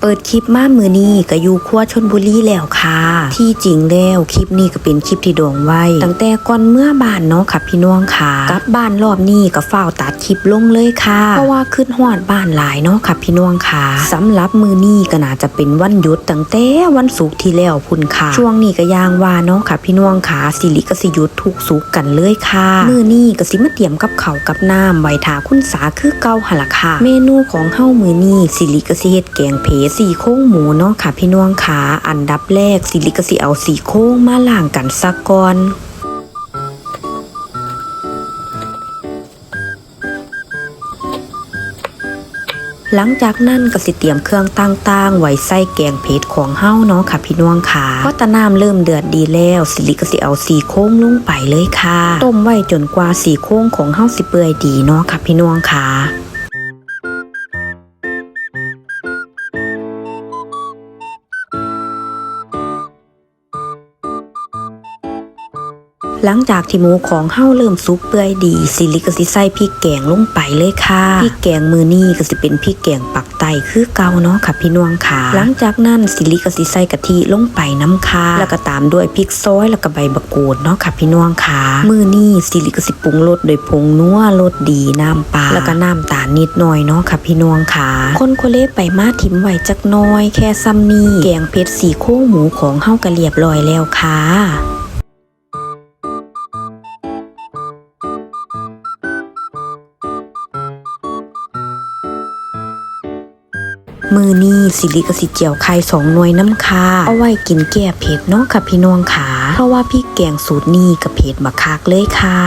เปิดคลิปมามือนี้ก็อยู่ครัวชนบุรีแล้วค่ะ ที่จริงแล้วคลิปนี้ก็เป็นคลิปที่โด่งไว้ ตั้งแต่ก่อนเมื่อบ้านเนาะค่ะพี่น้องค่ะกลับบ้านรอบนี้ก็เฝ้าตัดคลิปลงเลยค่ะ เพราะว่าขึ้นฮอดบ้านหลายเนาะค่ะพี่น้องค่ะสำหรับมือนี้ก็น่าจะเป็นวันหยุดตั้งแต่วันศุกร์ที่แล้วพุ่นค่ะ ช่วงนี้ก็ยางว่าเนาะค่ะพี่น้องค่ะสิริก็สิหยุดทุกสุกกันเลยค่ะมือนี้ก็สิมาเตรียมกับเขากับน้ำไว้ทาคุณสาคือเกาหนละค่ะ เมนูของเฮ้ามือนี้สิริก็สิเฮ็ดแกงเพสี่โค้งหมูเนาะค่ะพี่น้องค่ะอันดับแรกสิริกสิเอาสี่โค้งมาล้างกันซะก่อนหลังจากนั้นก็สิเตรียมเครื่องต่างๆ ไว้ใส่แกงเผ็ดของเฮาเนาะค่ะพี่น้องค่ะพราะตะน้ำเริ่มเดือดดีแล้ว สิริก็สิเอาสีโค้งลงไปเลยค่ะ ต้มไว้จนกว่าสีโค้งของเฮาสิเปื่อยดีเนาะค่ะพี่น้องค่ะ หลังจากที่หมูของเฮาเริ่มสุกเปื่อยดี สิริกสิใส่พริกแกงลงไปเลยค่ะพริกแกงมือนี่ก็สิเป็นพริกแกงปักไตคือเกาเนาะค่ะพี่น้องค่ะ หลังจากนั้นสิริกสิใส่กะทิลงไปน้ำค่ะแล้วก็ตามด้วยพริกซอยแล้วก็ใบมะกรูดเนาะค่ะพี่น้องค่ะมือนี่สิริก็สิปรุงรสโดยผงนัวรสดีน้ำปลาแล้วก็น้ำตาลนิดหน่อยเนาะค่ะพี่น้องค่ะ คนโคเล่ไปมาทิมไหวจักน้อย แค่ซ้ำนี่แกงเผ็ดสีโค้งหมูของเฮาก็เรียบร้อยแล้วค่ะ มือนี่สิริกสิเจียวไข่สองหน่วยน้ำคาเอาไว้กินแก้เผ็ดเนาะค่ะพี่น้องค่ะเพราะว่าพี่แกงสูตรนี่กับเผ็ดมาคักเลยค่ะ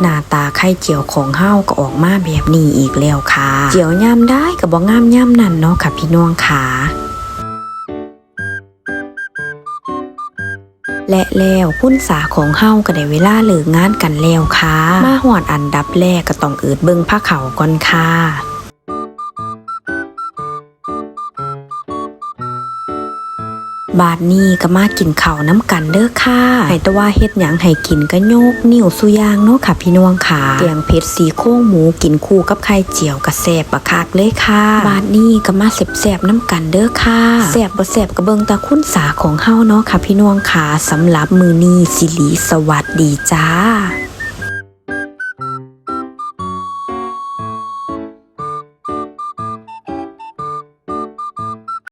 หน้าตาไข่เจียวของเฮาก็ออกมาแบบนี้อีกแล้วค่ะ เจียวย่ำได้กับบ่งามย่ำนั่นเนาะค่ะพี่น้องค่ะ และแล้วคุณสาของเฮาก็ได้เวลาเลิกงานกันแล้วค่ะ มาหอดอันดับแรกก็ต้องเอิดเบิ่งผ้าเขาวก่อนค่ะ บาดนี้ก็มากินข้าน้ำกันเด้อค่ะให้ต่ว่าเฮ็ดหยังให้กินก็โยกนิ้วสุยางเนาะค่ะพี่น้องค่ะแกงเผ็ดสีโค้งหมูกินคู่กับไข่เจียวก็แซบบักคักเลยค่ะ บาดนี้ก็มาแซบๆน้ำกันเด้อค่ะแซบบ่แซบก็เบิ่งตาคุณสาของเฮาเนาะค่ะพี่น้องค่ะสำหรับมือนี้สิริสวัสดีจ้า